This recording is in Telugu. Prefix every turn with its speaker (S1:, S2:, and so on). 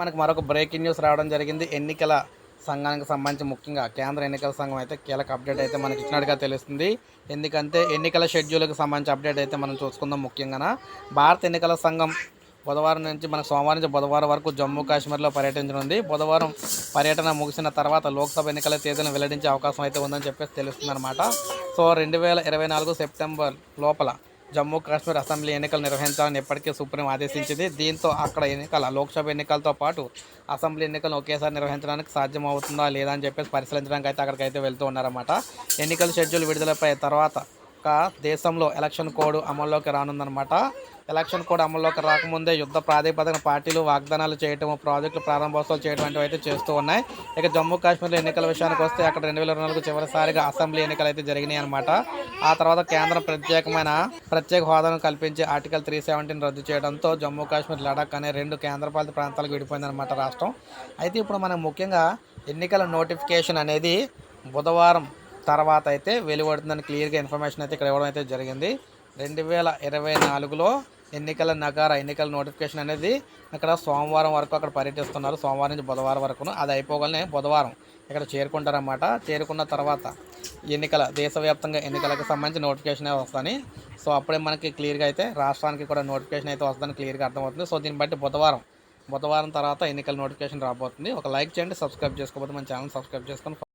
S1: మనకు మరొక బ్రేకింగ్ న్యూస్ రావడం జరిగింది. ఎన్నికల సంఘానికి సంబంధించి ముఖ్యంగా కేంద్ర ఎన్నికల సంఘం అయితే కీలక అప్డేట్ అయితే మనకి ఇచ్చినట్టుగా తెలుస్తుంది. ఎందుకంటే ఎన్నికల షెడ్యూల్కి సంబంధించి అప్డేట్ అయితే మనం చూసుకుందాం ముఖ్యంగా భారత ఎన్నికల సంఘం బుధవారం నుంచి మనకు సోమవారం నుంచి బుధవారం వరకు జమ్మూ కాశ్మీర్లో పర్యటించనుంది. బుధవారం పర్యటన ముగిసిన తర్వాత లోక్సభ ఎన్నికల తేదీని వెల్లడించే అవకాశం అయితే ఉందని చెప్పేసి తెలుస్తుంది అనమాట సో రెండు వేల ఇరవై నాలుగు సెప్టెంబర్ లోపల జమ్మూ కాశ్మీర్ అసెంబ్లీ ఎన్నికలు నిర్వహించాలని ఇప్పటికే సుప్రీం ఆదేశించింది. దీంతో అక్కడ ఎన్నికల లోక్సభ ఎన్నికలతో పాటు అసెంబ్లీ ఎన్నికలను ఒకేసారి నిర్వహించడానికి సాధ్యమవుతుందా లేదా అని చెప్పేసి పరిశీలించడానికి అయితే అక్కడికైతే వెళ్తూ ఉన్నారన్నమాట. ఎన్నికల షెడ్యూల్ విడుదలపై తర్వాత దేశంలో ఎలక్షన్ కోడ్ అమల్లోకి రానుందనమాట ఎలక్షన్ కోడ్ అమల్లోకి రాకముందే యుద్ధ ప్రాతిపదికన పార్టీలు వాగ్దానాలు చేయటం ప్రాజెక్టులు ప్రారంభోత్సవాలు చేయడం వంటివి అయితే చేస్తూ ఉన్నాయి. ఇక జమ్మూ కాశ్మీర్లో ఎన్నికల విషయానికి వస్తే అక్కడ రెండు వేల నాలుగు చివరిసారిగా అసెంబ్లీ ఎన్నికలు అయితే జరిగినాయి అనమాట ఆ తర్వాత కేంద్రం ప్రత్యేకమైన ప్రత్యేక హోదాను కల్పించి ఆర్టికల్ త్రీ సెవెంటీని రద్దు చేయడంతో జమ్మూ కాశ్మీర్ లడాక్ అనే రెండు కేంద్రపాలిత ప్రాంతాలకు విడిపోయిందనమాట రాష్ట్రం. అయితే ఇప్పుడు మనం ముఖ్యంగా ఎన్నికల నోటిఫికేషన్ అనేది బుధవారం తర్వాత అయితే వెలువడుతుందని క్లియర్గా ఇన్ఫర్మేషన్ అయితే ఇక్కడ ఇవ్వడం అయితే జరిగింది. రెండు వేల ఇరవై నాలుగులో ఎన్నికల నగార ఎన్నికల నోటిఫికేషన్ అనేది ఇక్కడ సోమవారం వరకు అక్కడ పర్యటిస్తున్నారు. సోమవారం నుంచి బుధవారం వరకును. అది అయిపోగానే బుధవారం ఇక్కడ చేరుకుంటారన్నమాట. చేరుకున్న తర్వాత ఎన్నికల దేశవ్యాప్తంగా ఎన్నికలకు సంబంధించి నోటిఫికేషన్ వస్తాయి సో అప్పుడే మనకి క్లియర్గా అయితే రాష్ట్రానికి కూడా నోటిఫికేషన్ అయితే వస్తుందని క్లియర్గా అర్థమవుతుంది. సో దీన్ని బట్టి బుధవారం బుధవారం తర్వాత ఎన్నికల నోటిఫికేషన్ రాబోతుంది. ఒక లైక్ చేయండి సబ్స్క్రైబ్ చేసుకోకపోతే మన ఛానల్ సబ్స్క్రైబ్ చేసుకొని